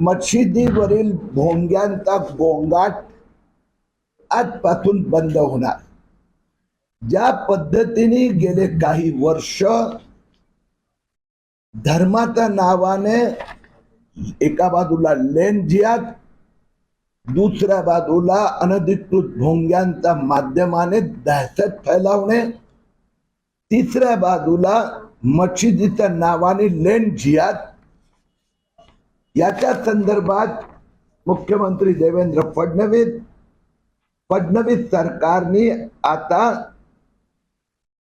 मशिदीवरील भोंग्यांचा गोंगाट आजपासून बंद होणार. ज्या पद्धतीने गेले काही वर्ष धर्माच्या नावाने एका बाजूला लेन दुसऱ्या बाजूला अनधिकृत भोंग्यांच्या माध्यमाने दहशत फैलावणे तिसऱ्या बाजूला मशिदीच्या नावाने लेन याच्या संदर्भात मुख्यमंत्री देवेंद्र फडणवीस फडणवीस सरकारने आता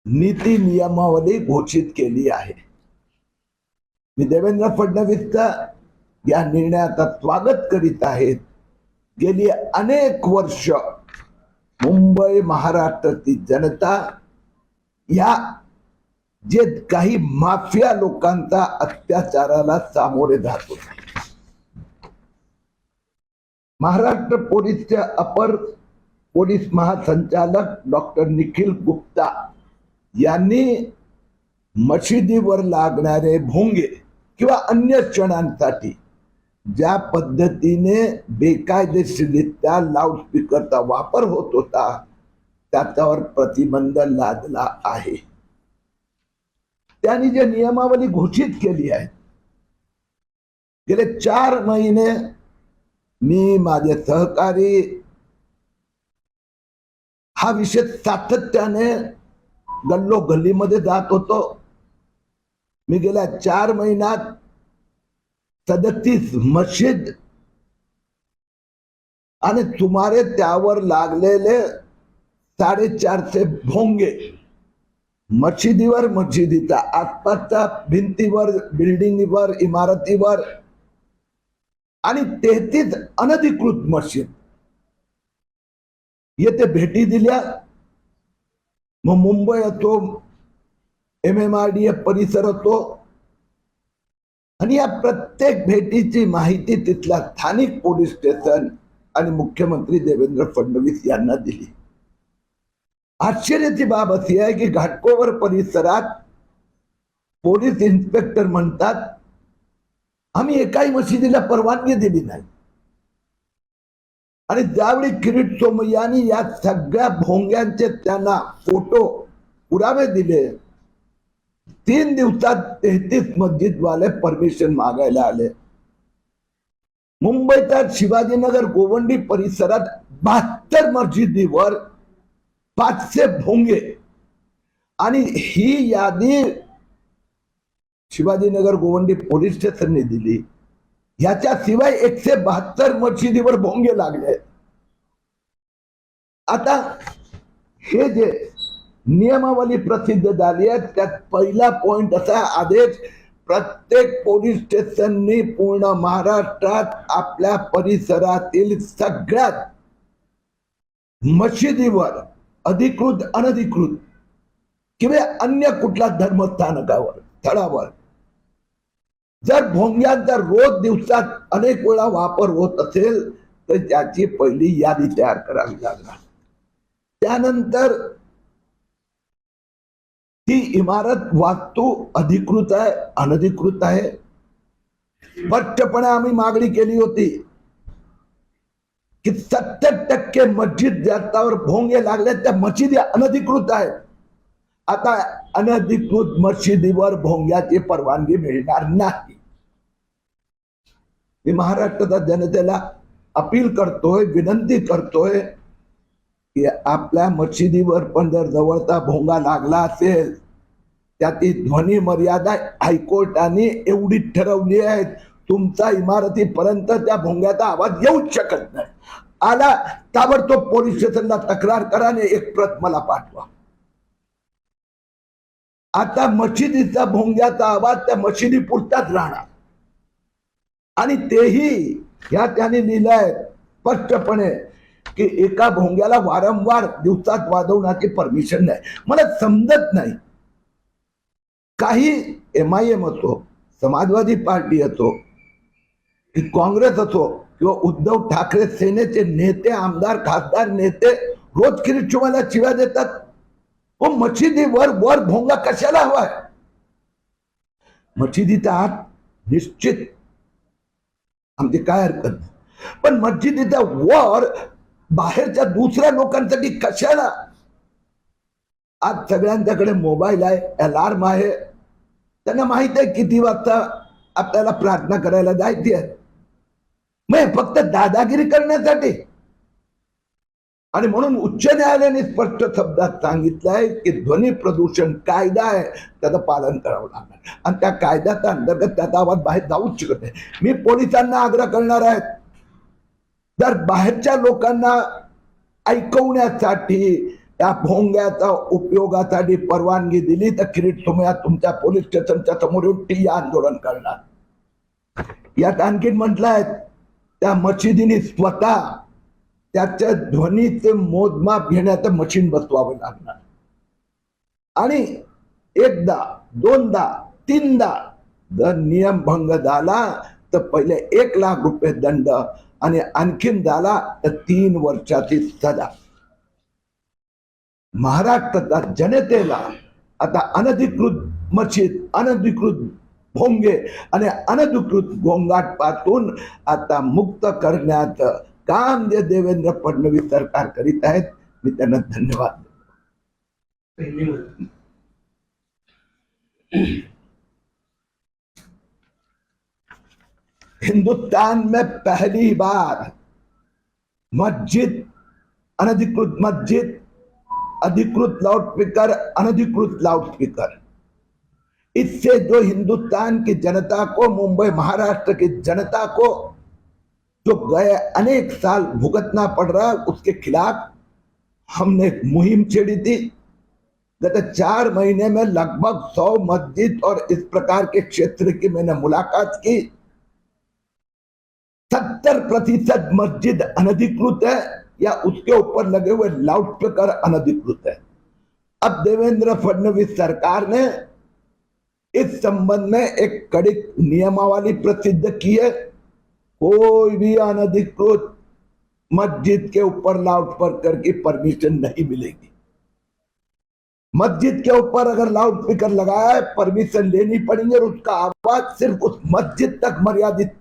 नीती नियमावली घोषित केली आहे. मी देवेंद्र फडणवीसचा या निर्णयाचा स्वागत करीत आहेत गेली अनेक वर्ष मुंबई महाराष्ट्राची जनता या जे काही माफिया लोकांचा अत्याचाराला सामोरे जात होते. महाराष्ट्र पोलीसचे अपर पोलीस महासंचालक डॉक्टर निखिल गुप्ता यांनी मशिदीवर लागणारे भोंगे किंवा अन्य क्षणांसाठी ज्या पद्धतीने बेकायदेशीरित्या लाऊडस्पीकरचा वापर होत होता त्याच्यावर प्रतिबंध लादला आहे. त्यांनी जे नियमावली घोषित केली आहे गेले चार महिने मी माझे सहकारी हा विषय सातत्याने गल्लो गल्लीमध्ये जात होतो. मी गेल्या चार महिन्यात सदतीस मशीद आणि सुमारे त्यावर लागलेले साडेचारशे भोंगे मशिदीवर मशिदीचा आसपासच्या भिंतीवर बिल्डिंगवर इमारतीवर आणि तेहतीस अनधिकृत मशीद येथे भेटी दिल्या. मग मुंबई असो M M R D A परिसर असो आणि या प्रत्येक भेटीची माहिती तिथल्या स्थानिक पोलीस स्टेशन आणि मुख्यमंत्री देवेंद्र फडणवीस यांना दिली. आश्चर्याची बाब अशी आहे की घाटकोवर परिसरात पोलीस इन्स्पेक्टर म्हणतात आम्ही एकाही मशिदीला परवानगी दिली नाही. आणि त्यावेळी किरीट सोमय्यांनी या सगळ्या भोंग्यांचे त्यांना फोटो पुरावे दिले तीन दिवसात तेहतीस मस्जिदवाले परमिशन मागायला आले. मुंबईच्या शिवाजीनगर गोवंडी परिसरात बहात्तर मस्जिदीवर पाचशे भोंगे. आणि ही यादी शिवाजीनगर गोवंडी पोलीस स्टेशनने दिली. ह्याच्या शिवाय एकशे बहात्तर मशिदीवर भोंगे लागले. आता हे जे नियमावली प्रसिद्ध झाली आहे त्यात पहिला पॉइंट असा आदेश प्रत्येक पोलीस स्टेशननी पूर्ण महाराष्ट्रात आपल्या परिसरातील सगळ्यात मशिदीवर अधिकृत अनधिकृत किंवा अन्य कुठल्या धर्मस्थानकावर स्थळावर जर भोंग्यांचा रोज दिवसात अनेक वेळा वापर होत असेल तर त्याची पहिली यादी तयार करावी लागणार. त्यानंतर ही इमारत वास्तू अधिकृत आहे अनधिकृत आहे. स्पष्टपणे आम्ही मागणी केली होती की सत्तर टक्के मस्जिद ज्याच्यावर भोंगे लागले त्या मशिदी अनधिकृत आहेत. आता अनधिकृत मशिदीवर भोंग्याची परवानगी मिळणार नाही. मी महाराष्ट्राच्या जनतेला अपील करतोय विनंती करतोय की आपल्या मशिदीवर पण जर जवळचा भोंगा लागला असेल त्याची ध्वनी मर्यादा हायकोर्टाने एवढी ठरवली आहे तुमचा इमारतीपर्यंत त्या भोंग्याचा आवाज येऊच शकत नाही. आला ताबडतोब पोलीस स्टेशनला तक्रार करा आणि एक प्रत मला पाठवा. आता मशिदीचा भोंग्याचा आवाज त्या मशिदी पुरताच राहणार. आणि तेही ह्या त्याने लिहिलंय स्पष्टपणे की एका भोंग्याला वारंवार दिवसात वाजवण्याची परमिशन नाही. मला समजत नाही. काही एम आय एम असो समाजवादी पार्टी असो की काँग्रेस असो किंवा उद्धव ठाकरे सेनेचे नेते आमदार खासदार नेते रोज किरीट शिव्या देतात. हो मशिदीवर वर भोंगा कशाला हवाय मशिदीचा आत निश्चित. आमची काय हरकत नाही. पण मस्जिदीचा वर बाहेरच्या दुसऱ्या लोकांसाठी कशाला? आज सगळ्यांच्याकडे मोबाईल आहे अलार्म आहे. त्यांना माहीत आहे किती वाजता आपल्याला प्रार्थना करायला जायची आहे. मग फक्त दादागिरी करण्यासाठी. आणि म्हणून उच्च न्यायालयाने स्पष्ट शब्दात सांगितलंय की ध्वनी प्रदूषण कायदा आहे त्याचं पालन करावं लागणार. आणि त्या कायद्याचा अंतर्गत त्याचा आवाज बाहेर जाऊच शकत नाही. मी पोलिसांना आग्रह करणार आहे जर बाहेरच्या लोकांना ऐकवण्यासाठी त्या भोंग्याचा उपयोगासाठी परवानगी दिली तर किरीट तुम्ही तुमच्या पोलीस स्टेशनच्या समोर येऊन टी आंदोलन करणार. यात आणखीन म्हटलंय त्या मशिदीने स्वतः त्याच्या ध्वनीचे मोजमाप घेण्याचं मशीन बसवावं लागणार. आणि एकदा दोनदा तीनदा जर नियम भंग झाला तर पहिले एक लाख रुपये दंड आणि आणखीन झाला तर तीन वर्षाची सजा. महाराष्ट्राच्या जनतेला आता अनधिकृत मशीद अनधिकृत भोंगे आणि अनधिकृत गोंगाटपासून आता मुक्त करण्याचं काम जे देवेंद्र फडणवीस सरकार करीत आहेत. मी त्यांना धन्यवाद हिंदुस्तान में पहली बार मस्जिद, अनधिकृत मस्जिद, अधिकृत लाउडस्पीकर, अनधिकृत लाउडस्पीकर। इससे जो हिंदुस्तान की जनता को, मुंबई, महाराष्ट्र की जनता को जो गए अनेक साल भुगतना पड़ रहा है उसके खिलाफ हमने मुहिम छेड़ी थी। गत चार महीने में लगभग सौ मस्जिद और इस प्रकार के क्षेत्र की मैंने मुलाकात की। सत्तर प्रतिशत मस्जिद अनधिकृत है या उसके ऊपर लगे हुए लाउड स्पीकर अनधिकृत है। अब देवेंद्र फडणवीस सरकार ने इस संबंध में एक कड़ी नियमावली प्रसिद्ध की है। कोई भी अनधिकृत मस्जिद के ऊपर लाउडस्पीकर की परमिशन नहीं मिलेगी। मस्जिद के ऊपर अगर लाउड स्पीकर लगाया है, परमिशन लेनी पड़ेगी और उसका आवाज़ सिर्फ़ उस मस्जिद तक मर्यादित।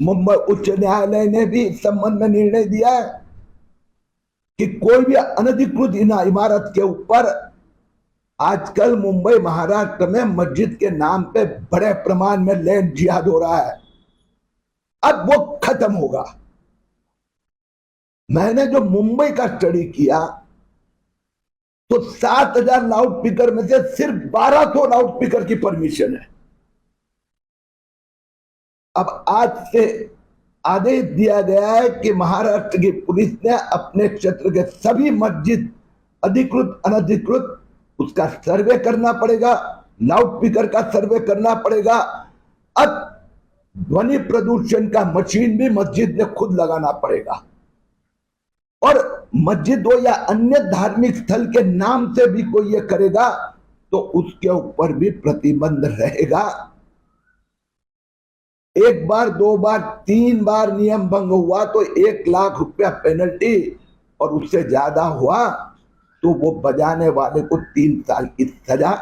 मुंबई उच्च न्यायालय ने भी इस संबंध में निर्णय दिया है कि कोई भी अनधिकृत इमारत के ऊपर आजकल मुंबई महाराष्ट्र में मस्जिद के नाम पे बड़े प्रमाण में लैंड जिहाद हो रहा है। अब वो खत्म होगा। मैंने जो मुंबई का स्टडी किया तो सात हज़ार लाउड स्पीकर में से सिर्फ़ बारह सौ लाउड स्पीकर की परमिशन है। अब आज से आदेश दिया गया है कि महाराष्ट्र की पुलिस ने अपने क्षेत्र के सभी मस्जिद, अधिकृत, अनधिकृत, उसका सर्वे करना पड़ेगा लाउड स्पीकर का सर्वे करना पड़ेगा। अब ध्वनि प्रदूषण का मशीन भी मस्जिद में खुद लगाना पड़ेगा। और मस्जिद या अन्य धार्मिक स्थल के नाम से भी कोई ये करेगा तो उसके ऊपर भी प्रतिबंध रहेगा। एक बार, दो बार, तीन बार नियम भंग हुआ तो एक लाख रुपया पेनल्टी और उससे ज़्यादा हुआ तो वो बजाने वाले को तीन साल की सजा।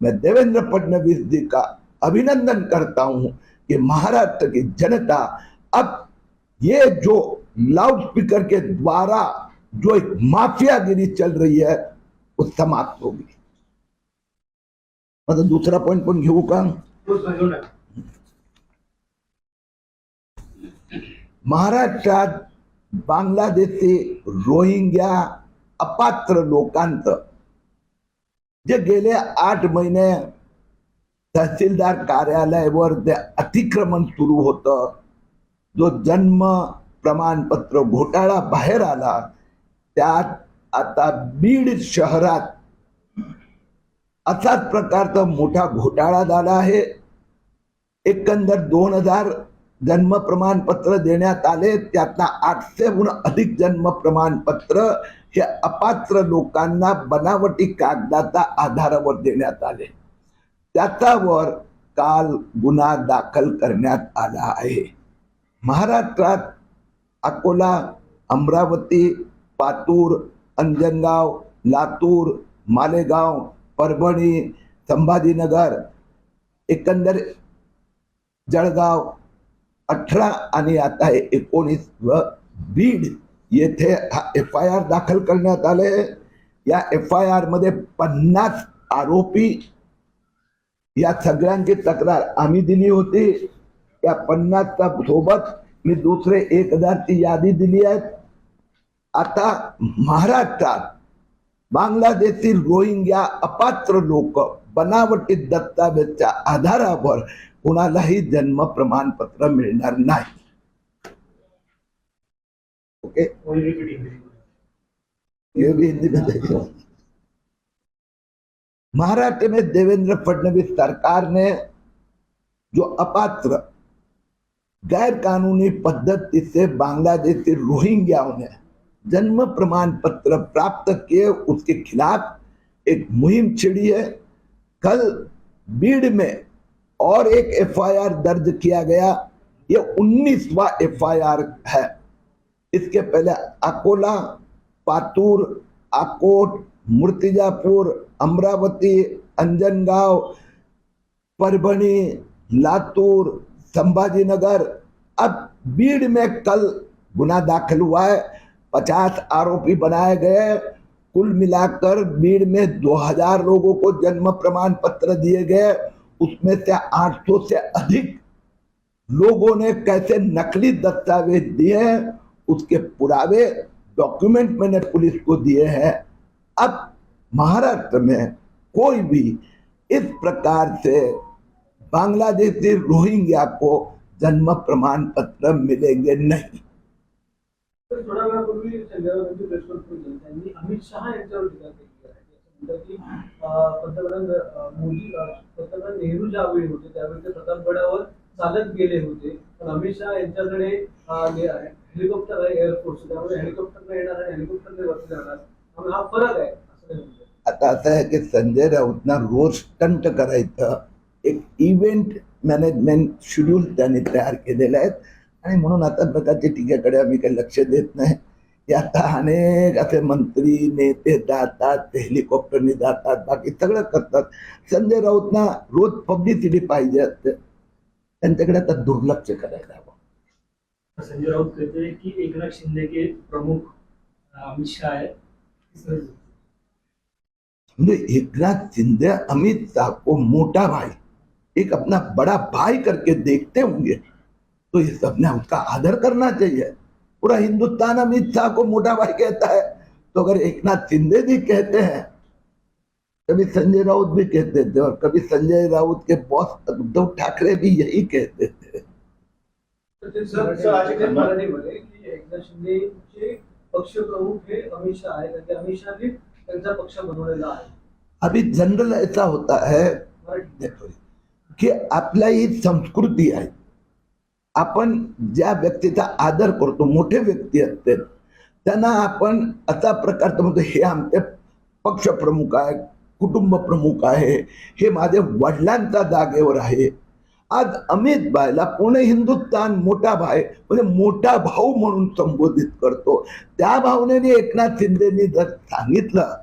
मैं देवेंद्र फडणवीस जी का अभिनंदन करता हूँ। कि महाराष्ट्र की जनता अब ये जो लाउड स्पीकर के द्वारा जो एक माफियागिरी चल रही है वो समाप्त होगी आता दुसरा पॉइंट पण घेऊ का? महाराष्ट्रात बांगलादेशी रोहिंग्या अपात्र लोकांत जे गेले आठ महिने तहसीलदार कार्यालयावर जे अतिक्रमण सुरू होतं जो जन्म प्रमाणपत्र घोटाळा बाहेर आला त्यात आता बीड शहरात असाच प्रकारचा मोठा घोटाळा झाला आहे. एकंदर दोन हजार जन्म प्रमाणपत्र देण्यात आले त्यातला आठशेहून अधिक जन्म प्रमाणपत्र हे अपात्र लोकांना बनावटी कागदाचा आधारावर देण्यात आले. त्याच्यावर काल गुन्हा दाखल करण्यात आला आहे. महाराष्ट्रात अकोला अमरावती पातूर अंजनगाव लातूर मालेगाव परभणी संभाजीनगर एकंदर जळगाव अठरा आणि आता एकोणीस व बीड येथे हा एफ आय आर दाखल करण्यात आले. या एफ आय आरमध्ये पन्नास आरोपी या सगळ्यांची तक्रार आम्ही दिली होती. या पन्नासच्या सोबत मी दुसरे एक हजारची यादी दिली आहे. आता महाराष्ट्रात बांगलादेशतील रोहिंग्या अपात्र लोक बनावटी दस्तावेजच्या आधारावर कुणालाही जन्म प्रमाणपत्र मिळणार नाही. ओके देखो महाराष्ट्र में देवेंद्र फडणवीस सरकार ने जो अपात्र गैर कानूनी पद्धति से बांग्लादेशी रोहिंग्याओं ने जन्म प्रमाण पत्र प्राप्त किए, उसके खिलाफ एक मुहिम छिड़ी है। कल बीड में और एक एफआईआर दर्ज किया गया। ये उन्नीसवा एफआईआर है। इसके पहले अकोला, पातूर आकोट मूर्तिजापुर, अमरावती, अंजनगांव, परभणी, लातूर, संभाजीनगर। अब बीड में कल गुना दाखिल हुआ है। पचास आरोपी बनाए गए कुल मिलाकर बीड में 2000 लोगों को जन्म प्रमाण पत्र दिए गए। उसमें से 800 से अधिक लोगों ने कैसे नकली दस्तावेज़ दिए उसके पुरावे डॉक्यूमेंट मैंने पुलिस को दिए हैं। अब महाराष्ट्र में कोई भी इस प्रकार से बांग्लादेशी रोहिंग्या को जन्म प्रमाण पत्र मिलेंगे नहीं। अमित शहा नेहरू अमित शहा हेलिकॉप्टर हा फरक आहे आता असं आहे की संजय राऊतना रोज स्टंट करायचं एक इव्हेंट मॅनेजमेंट शेड्यूल त्यांनी तयार केलेलं आहे आणि म्हणून आता प्रकारच्या टीकेकडे आम्ही काही लक्ष देत नाही. हे आता अनेक असे मंत्री नेते जातात ते हेलिकॉप्टरने जातात बाकी सगळं करतात. संजय राऊतना रोज पब्लिसिटी पाहिजे असते. त्यांच्याकडे आता दुर्लक्ष करायला हवं. संजय हैं कि एकनाथ शिंदे के प्रमुख अमित शाह वजह एकनाथ शिंदे अमित शाह को मोटा भाई, एक अपना बड़ा भाई करके देखते होंगे तो ये सबने उसका आदर करना चाहिए। पूरा हिंदुस्तान अमित शाह को मोटा भाई कहता है। तो अगर एकनाथ शिंदे भी कहते हैं, कभी संजय राउत भी कहते थे और कभी संजय राउत के बॉस उद्धव ठाकरे भी यही कहते थे। ते पक्षप्रमुख हे अमित शहा आहेत अमित शहाने त्यांचा पक्ष बनवलेला आहे. अभी जनरल ऐसा होता है की आपल्या ही संस्कृती आहे. आपण ज्या व्यक्तीचा आदर करतो मोठे व्यक्ती असतात त्यांना आपण असा प्रकारचं म्हणतो हे आमचे पक्षप्रमुख आहे कुटुंब प्रमुख आहे हे माझे वडिलांच्या जागेवर आहे. आज अमित भाईला पूर्ण हिंदुस्थान मोठा भाई म्हणजे मोठा भाऊ म्हणून संबोधित करतो. त्या भावनेने एकनाथ शिंदेनी जर सांगितलं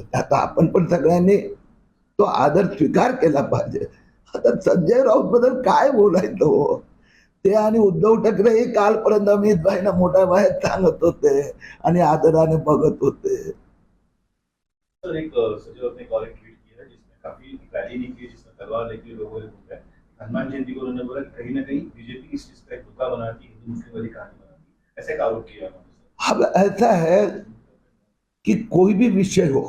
तर आता आपण पण सगळ्यांनी तो आदर स्वीकार केला पाहिजे. आता संजय राऊत बद्दल काय बोलायचं हो? ते आणि उद्धव ठाकरे हे कालपर्यंत अमित भाईना मोठ्या भाई सांगत होते आणि आदराने बघत होते. सर एक अ, ने एक और ट्वीट किया जिसमें काफी निकली जिसमें तलवार लेके लोगों ने है। हनुमान जयंती को उन्होंने बोला कहीं ना कहीं बीजेपी इस चीज़ का एक धोखा बनाती हिंदू मुस्लिम वाली कहानी बनाती ऐसे एक आरोप किया अब ऐसा है कि कोई भी विषय हो,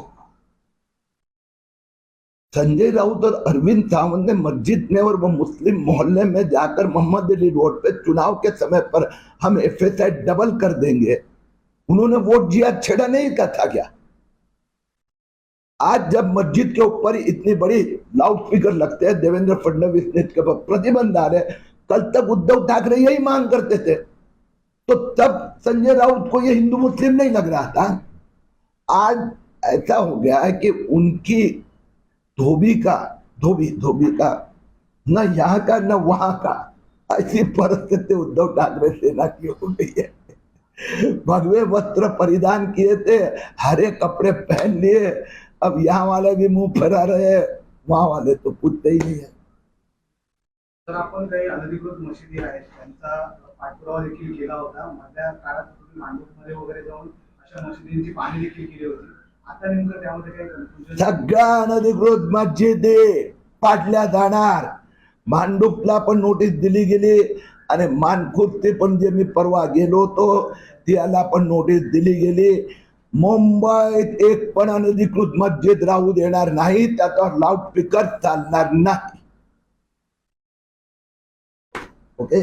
संजय राउत और अरविंद सावंत ने मस्जिद में और वो मुस्लिम मोहल्ले में जाकर मोहम्मद अली रोड पे चुनाव के समय पर हम एफ़ डबल कर देंगे। उन्होंने वोट जिया छेड़ा नहीं का था क्या? आज जब मस्जिद के ऊपर इतनी बड़ी लाउड स्पीकर लगते हैं, देवेंद्र फडणवीस ने इसके ऊपर प्रतिबंध आ रहे कल तक उद्धव ठाकरे यही मांग करते थे। तो तब संजय राउत को ये हिंदू मुस्लिम नहीं लग रहा था। आज ऐसा हो गया है कि उनकी धोबी का, धोबी धोबी का, न यहाँ का, न वहाँ का, ऐसी परिस्थिति उद्धव ठाकरे सेना की हो गई है। भगवे वस्त्र परिधान किए थे, हरे कपड़े पहन लिए अब यहाँ वाले भी मुंह फैला रहे हैं वहां वाले तो पूछते ही नहीं है। तर आपण काही अनधिकृत मशिदी आहेत त्यांचा पाठपुरावा देखील केला होता. मधल्या काळात तुम्ही मांडूपमध्ये वगैरे जाऊन अशा मशिदींची पाहणी देखील केली होती. आता नेमकं त्यामध्ये काही कन्फ्युजन सगळ्या अनधिकृत मस्जिदी पाडल्या जाणार. मांडुपला पण नोटीस दिली गेली आणि मानखुर्द ते पण जे मी परवा गेलो होतो त्याला पण नोटीस दिली गेली. मुंबईत एक पण अनधिकृत मस्जिद राहू देणार नाही त्याचा लाऊडस्पीकर चालणार नाही. ओके